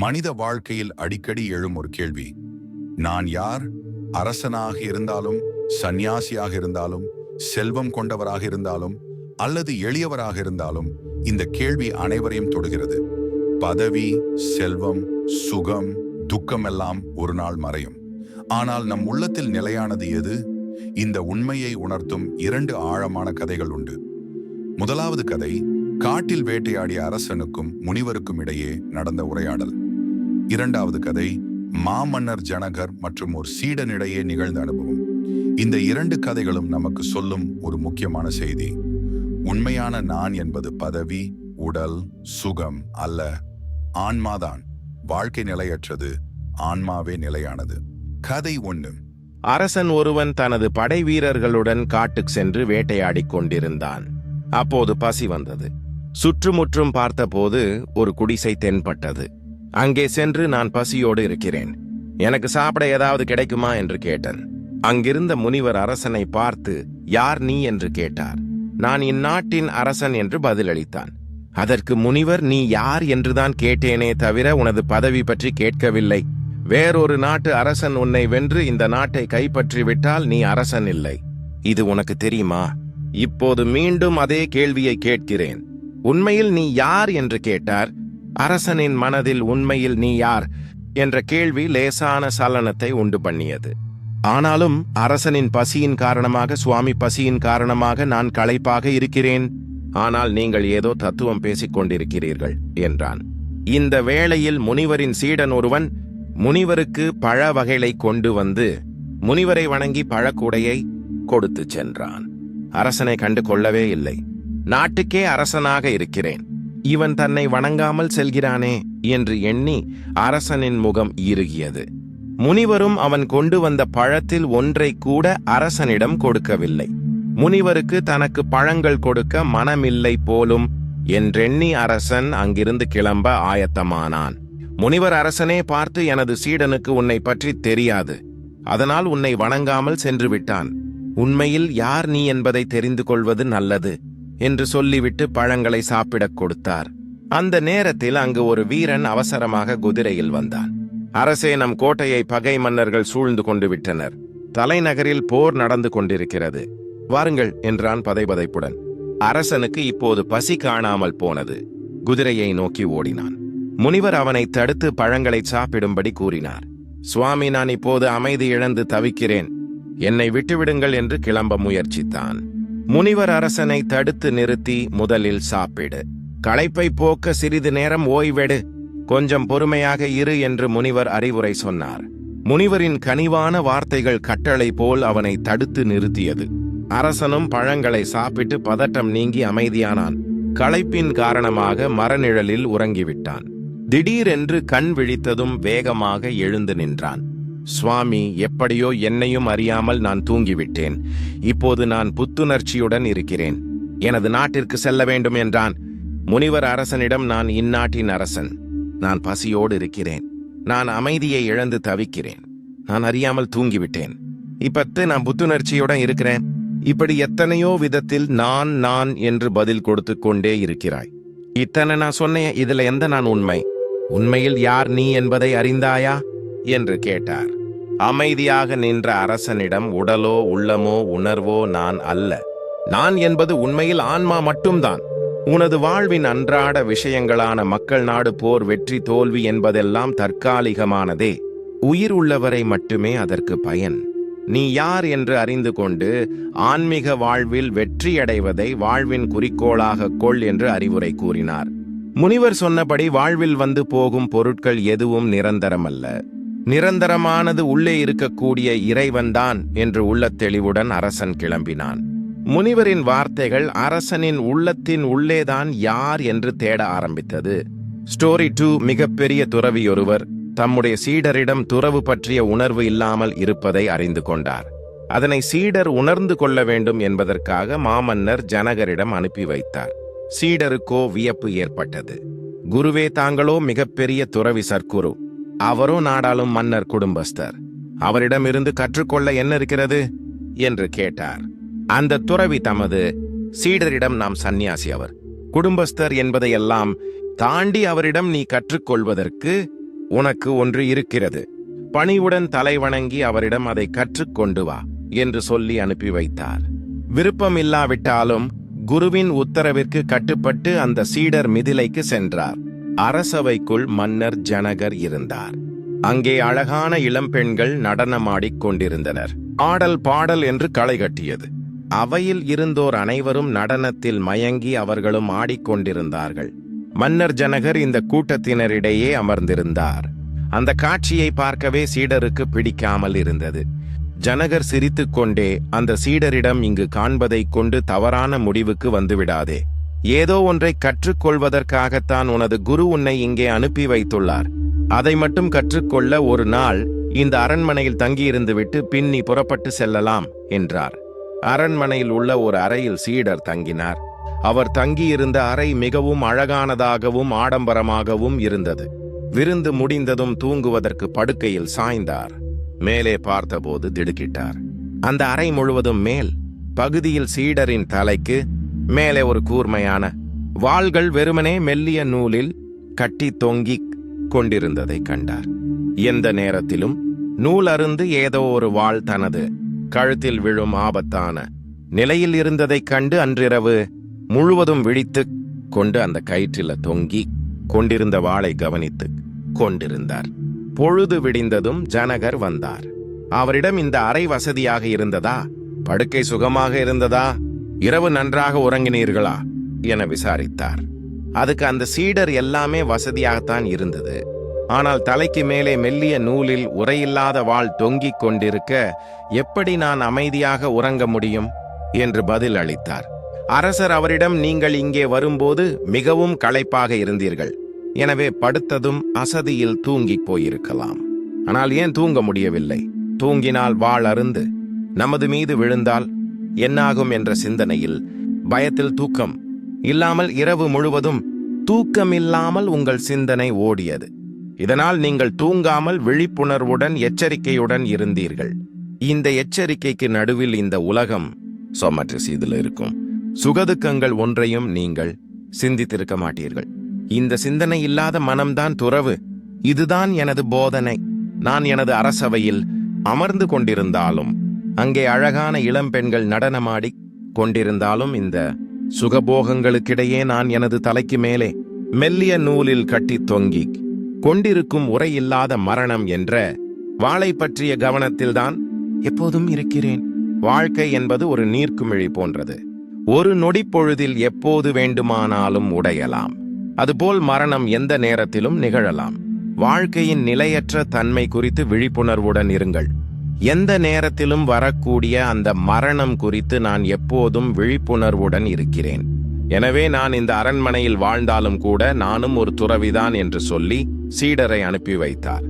மனித வாழ்க்கையில் அடிக்கடி எழும் ஒரு கேள்வி. நான் யார்? அரசனாக இருந்தாலும் சந்நியாசியாக இருந்தாலும் செல்வம் கொண்டவராக இருந்தாலும் அல்லது எளியவராக இருந்தாலும் இந்த கேள்வி அனைவரையும் தொடுகிறது. பதவி செல்வம் சுகம் துக்கம் எல்லாம் ஒரு நாள் மறையும். ஆனால் நம் உள்ளத்தில் நிலையானது எது? இந்த உண்மையை உணர்த்தும் இரண்டு ஆழமான கதைகள் உண்டு. முதலாவது கதை காட்டில் வேட்டையாடிய அரசனுக்கும் முனிவருக்கும் இடையே நடந்த உரையாடல். இரண்டாவது கதை மாமன்னர் ஜனகர் மற்றும் ஒரு சீடனிடையே நிகழ்ந்த அனுபவம். இந்த இரண்டு கதைகளும் நமக்கு சொல்லும் ஒரு முக்கியமான செய்தி. உண்மையான நான் என்பது பதவி உடல் சுகம் அல்ல ஆன்மாதான். வாழ்க்கை நிலையற்றது ஆன்மாவே நிலையானது. கதை ஒன்று. அரசன் ஒருவன் தனது படை வீரர்களுடன் காட்டுக்கு சென்று வேட்டையாடிக் கொண்டிருந்தான். அப்போது பசி வந்தது. சுற்றுமுற்றும் பார்த்தபோது ஒரு குடிசை தென்பட்டது. அங்கே சென்று நான் பசியோடு இருக்கிறேன். எனக்கு சாப்பிட ஏதாவது கிடைக்குமா என்று கேட்டேன். அங்கிருந்த முனிவர் அரசனை பார்த்து யார் நீ? என்று கேட்டார். நான் இந்நாட்டின் அரசன் என்று பதிலளித்தான். அதற்கு முனிவர் நீ யார்? என்றுதான் கேட்டேனே தவிர உனது பதவி பற்றி கேட்கவில்லை. வேறொரு நாட்டு அரசன் உன்னை வென்று இந்த நாட்டை கைப்பற்றி விட்டால் நீ அரசன் இல்லை. இது உனக்கு தெரியுமா? இப்போது மீண்டும் அதே கேள்வியை கேட்கிறேன். உண்மையில் நீ யார்? என்று கேட்டார். அரசனின் மனதில் உண்மையில் நீ யார்? என்ற கேள்வி லேசான சலனத்தை உண்டு பண்ணியது. ஆனாலும் அரசனின் பசியின் காரணமாக சுவாமி பசியின் காரணமாக நான் களைப்பாக இருக்கிறேன். ஆனால் நீங்கள் ஏதோ தத்துவம் பேசிக் கொண்டிருக்கிறீர்கள் என்றான். இந்த வேளையில் முனிவரின் சீடன் ஒருவன் முனிவருக்கு பழ வகைகளை கொண்டு வந்து முனிவரை வணங்கி பழக்கூடையை கொடுத்துச் சென்றான். அரசனை கண்டு கொள்ளவே இல்லை. நாட்டுக்கே அரசனாக இருக்கிறேன். இவன் தன்னை வணங்காமல் செல்கிறானே என்று எண்ணி அரசனின் முகம் இறுகியது முனிவரும் அவன் கொண்டு வந்த பழத்தில் ஒன்றை கூட அரசனிடம் கொடுக்கவில்லை. முனிவருக்கு தனக்கு பழங்கள் கொடுக்க மனமில்லை போலும் என்றெண்ணி அரசன் அங்கிருந்து கிளம்ப ஆயத்தமானான். முனிவர் அரசனே பார்த்து எனது சீடனுக்கு உன்னை பற்றி தெரியாது. அதனால் உன்னை வணங்காமல் சென்று விட்டான். உண்மையில் யார் நீ என்பதை தெரிந்து கொள்வது நல்லது. என்று சொல்லிவிட்டு பழங்களை சாப்பிடக் கொடுத்தார். அந்த நேரத்தில் அங்கு ஒரு வீரன் அவசரமாக குதிரையில் வந்தான். அரசே நம் கோட்டையை பகை மன்னர்கள் சூழ்ந்து கொண்டு விட்டனர். தலைநகரில் போர் நடந்து கொண்டிருக்கிறது. வாருங்கள் என்றான் பதைபதைப்புடன். அரசனுக்கு இப்போது பசி காணாமல் போனது. குதிரையை நோக்கி ஓடினான். முனிவர் அவனை தடுத்து பழங்களை சாப்பிடும்படி கூறினார். சுவாமி நான் இப்போது அமைதி இழந்து தவிக்கிறேன். என்னை விட்டுவிடுங்கள் என்று கிளம்ப முயற்சித்தான். முனிவர் அரசனை தடுத்து நிறுத்தி முதலில் சாப்பிடு. களைப்பை போக்க சிறிது நேரம் ஓய்வெடு. கொஞ்சம் பொறுமையாக இரு என்று முனிவர் அறிவுரை சொன்னார். முனிவரின் கனிவான வார்த்தைகள் கட்டளை போல் அவனை தடுத்து நிறுத்தியது. அரசனும் பழங்களை சாப்பிட்டு பதட்டம் நீங்கி அமைதியானான். களைப்பின் காரணமாக மரநிழலில் உறங்கிவிட்டான். திடீரென்று கண் விழித்ததும் வேகமாக எழுந்து நின்றான். சுவாமி எப்படியோ என்னையும் அறியாமல் நான் தூங்கிவிட்டேன். இப்போது நான் புத்துணர்ச்சியுடன் இருக்கிறேன். எனது நாட்டிற்கு செல்ல வேண்டும் என்றான். முனிவர் அரசனிடம் நான் இந்நாட்டின் அரசன். நான் பசியோடு இருக்கிறேன். நான் அமைதியை இழந்து தவிக்கிறேன். நான் அறியாமல் தூங்கிவிட்டேன். இப்பத்து நான் புத்துணர்ச்சியுடன் இருக்கிறேன். இப்படி எத்தனையோ விதத்தில் நான் நான் என்று பதில் கொடுத்து கொண்டே இருக்கிறாய். இத்தனை நான் சொன்னேன் இதுல எந்த நான் உண்மை? உண்மையில் யார் நீ என்பதை அறிந்தாயா? என்று கேட்டார். அமைதியாக நின்ற அரசனிடம் உடலோ உள்ளமோ உணர்வோ நான் அல்ல. நான் என்பது உண்மையில் ஆன்மா மட்டும்தான். உனது வாழ்வின் அன்றாட விஷயங்களான மக்கள் நாடு போர் வெற்றி தோல்வி என்பதெல்லாம் தற்காலிகமானதே. உயிர் உள்ளவரை மட்டுமே அதற்கு பயன். நீ யார் என்று அறிந்து கொண்டு ஆன்மீக வாழ்வில் வெற்றியடைவதை வாழ்வின் குறிக்கோளாக கொள் என்று அறிவுரை கூறினார். முனிவர் சொன்னபடி வாழ்வில் வந்து போகும் பொருட்கள் எதுவும் நிரந்தரமல்ல. நிரந்தரமானது உள்ளே இருக்கக்கூடிய இறைவன்தான் என்று உள்ள தெளிவுடன் அரசன் கிளம்பினான். முனிவரின் வார்த்தைகள் அரசனின் உள்ளத்தின் உள்ளேதான் யார் என்று தேட ஆரம்பித்தது. ஸ்டோரி டூ மிகப்பெரிய துறவியொருவர் தம்முடைய சீடரிடம் துறவு பற்றிய உணர்வு இல்லாமல் இருப்பதை அறிந்து கொண்டார். அதனை சீடர் உணர்ந்து கொள்ள வேண்டும் என்பதற்காக மாமன்னர் ஜனகரிடம் அனுப்பி வைத்தார். சீடருக்கோ வியப்பு ஏற்பட்டது. குருவே தாங்களோ மிகப்பெரிய துறவி சர்க்குரு அவரோ நாடாளும் மன்னர் குடும்பஸ்தர். அவரிடமிருந்து கற்றுக்கொள்ள என்ன இருக்கிறது? என்று கேட்டார். அந்த துறவி தமது சீடரிடம் நாம் சந்நியாசி அவர். குடும்பஸ்தர் என்பதையெல்லாம் தாண்டி அவரிடம் நீ கற்றுக்கொள்வதற்கு உனக்கு ஒன்று இருக்கிறது. பணிவுடன் தலைவணங்கி அவரிடம் அதை கற்றுக்கொண்டு வா என்று சொல்லி அனுப்பி வைத்தார். விருப்பமில்லாவிட்டாலும் குருவின் உத்தரவிற்கு கட்டுப்பட்டு அந்த சீடர் மிதிலைக்கு சென்றார். அரசவைக்குள் மன்னர் ஜனகர் இருந்தார். அங்கே அழகான இளம்பெண்கள் நடனமாடிக் கொண்டிருந்தனர். ஆடல் பாடல் என்று களை கட்டியது. அவையில் இருந்தோர் அனைவரும் நடனத்தில் மயங்கி அவர்களும் ஆடிக்கொண்டிருந்தார்கள் மன்னர் ஜனகர் இந்த கூட்டத்தினரிடையே அமர்ந்திருந்தார். அந்த காட்சியை பார்க்கவே சீடருக்கு பிடிக்காமல் இருந்தது. ஜனகர் சிரித்துக்கொண்டே அந்த சீடரிடம் இங்கு காண்பதைக் கொண்டு தவறான முடிவுக்கு வந்துவிடாதே. ஏதோ ஒன்றை கற்றுக்கொள்வதற்காகத்தான் உனது குரு உன்னை இங்கே அனுப்பி வைத்துள்ளார். அதை மட்டும் கற்றுக்கொள்ள ஒரு நாள் இந்த அரண்மனையில் தங்கியிருந்துவிட்டு பின் நீ புறப்பட்டு செல்லலாம் என்றார். அரண்மனையில் உள்ள ஒரு அறையில் சீடர் தங்கினார். அவர் தங்கியிருந்த அறை மிகவும் அழகானதாகவும் ஆடம்பரமாகவும் இருந்தது. விருந்து முடிந்ததும் தூங்குவதற்கு படுக்கையில் சாய்ந்தார். மேலே பார்த்தபோது திடுக்கிட்டார். அந்த அறை முழுவதும் மேல் பகுதியில் சீடரின் தலைக்கு மேலே ஒரு கூர்மையான வாள்கள் வெறுமனே மெல்லிய நூலில் கட்டி தொங்கிக் கொண்டிருந்ததை கண்டார். எந்த நேரத்திலும் நூல் அருந்து ஏதோ ஒரு வாள் தனது கழுத்தில் விழும் ஆபத்தான நிலையில் இருந்ததைக் கண்டு அன்றிரவு முழுவதும் விழித்துக் கொண்டு அந்த கயிற்றில தொங்கி கொண்டிருந்த வாளை கவனித்து கொண்டிருந்தார். பொழுது விடிந்ததும் ஜனகர் வந்தார். அவரிடம் இந்த அறை வசதியாக இருந்ததா? படுக்கை சுகமாக இருந்ததா? இரவு நன்றாக உறங்கினீர்களா? என விசாரித்தார். அதுக்கு அந்த சீடர் எல்லாமே வசதியாகத்தான் இருந்தது. ஆனால் தலைக்கு மேலே மெல்லிய நூலில் உரையில்லாத வாள் தொங்கிக் கொண்டிருக்க எப்படி நான் அமைதியாக உறங்க முடியும்? என்று பதில் அளித்தார். அரசர் அவரிடம் நீங்கள் இங்கே வரும்போது மிகவும் களைப்பாக இருந்தீர்கள். எனவே படுத்ததும் அசதியில் தூங்கிப் போயிருக்கலாம். ஆனால் ஏன் தூங்க முடியவில்லை? தூங்கினால் வாள் அருந்து நமது மீது விழுந்தால் என்னாகும் என்ற சிந்தனையில் பயத்தில் தூக்கம் இல்லாமல் இரவு முழுவதும் தூக்கமில்லாமல் உங்கள் சிந்தனை ஓடியது. இதனால் நீங்கள் தூங்காமல் விழிப்புணர்வுடன் எச்சரிக்கையுடன் இருந்தீர்கள். இந்த எச்சரிக்கைக்கு நடுவில் இந்த உலகம் சொமட்ரிஸ் இதில் இருக்கும். சுகதுக்கங்கள் ஒன்றையும் நீங்கள் சிந்தித்திருக்க மாட்டீர்கள். இந்த சிந்தனை இல்லாத மனம்தான் துறவு. இதுதான் எனது போதனை. நான் எனது அரசவையில் அமர்ந்து கொண்டிருந்தாலும் அங்கே அழகான இளம்பெண்கள் நடனமாடி கொண்டிருந்தாலும் இந்த சுகபோகங்களுக்கிடையே நான் எனது தலைக்கு மேலே மெல்லிய நூலில் கட்டி தொங்கி கொண்டிருக்கும் உரையில்லாத மரணம் என்ற வாளை பற்றிய கவனத்தில்தான் எப்போதும் இருக்கிறேன். வாழ்க்கை என்பது ஒரு நீர்க்குமிழி போன்றது. ஒரு நொடிப்பொழுதில் எப்போது வேண்டுமானாலும் உடையலாம். அதுபோல் மரணம் எந்த நேரத்திலும் நிகழலாம். வாழ்க்கையின் நிலையற்ற தன்மை குறித்து விழிப்புணர்வுடன் இருங்கள். எந்த நேரத்திலும் வரக்கூடிய அந்த மரணம் குறித்து நான் எப்போதும் விழிப்புணர்வுடன் இருக்கிறேன். எனவே நான் இந்த அரண்மனையில் வாழ்ந்தாலும் கூட நானும் ஒரு துறவிதான் என்று சொல்லி சீடரை அனுப்பி வைத்தார்.